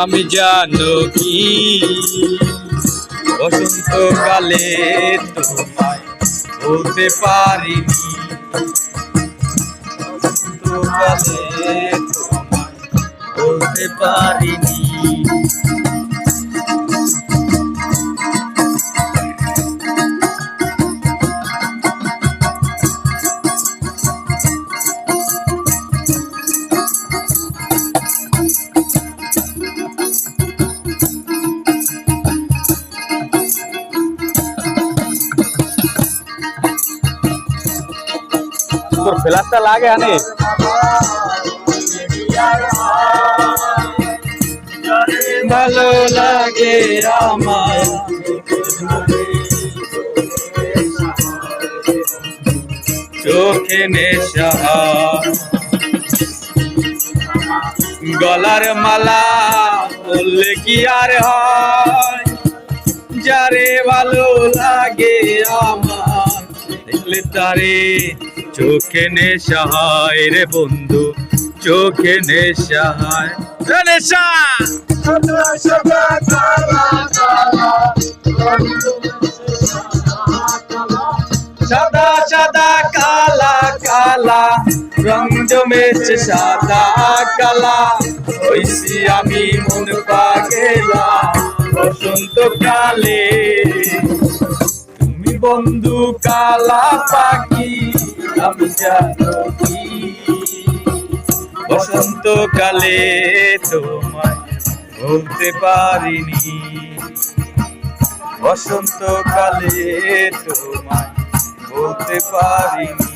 আমি জানো কি? বসন্তকালে তোমায় বলতে পারিনি। বসন্তকালে তোমায় পারিনি। তোর ফ্ল্যাশটা লাগে আনে। ভালো লাগে আমার চোখে নেশা। গলার মালা বললে কি আর হয়? যারে ভালো লাগে আমার দেখলে তারে চোখে নেশা হয় রে বন্ধু, চোখে নেশা হয়। নেশা! সাদা সাদা, কালা কালা, রং জমেছে সাদা, কালা। হইছি আমি মন পাগেলা, বসন্ত কালে তুমি বন্ধু কালা পাখি আমি বসন্ত কালে তোমায় বলতে পারিনি। বসন্ত কালে তোমায় বলতে পারিনি।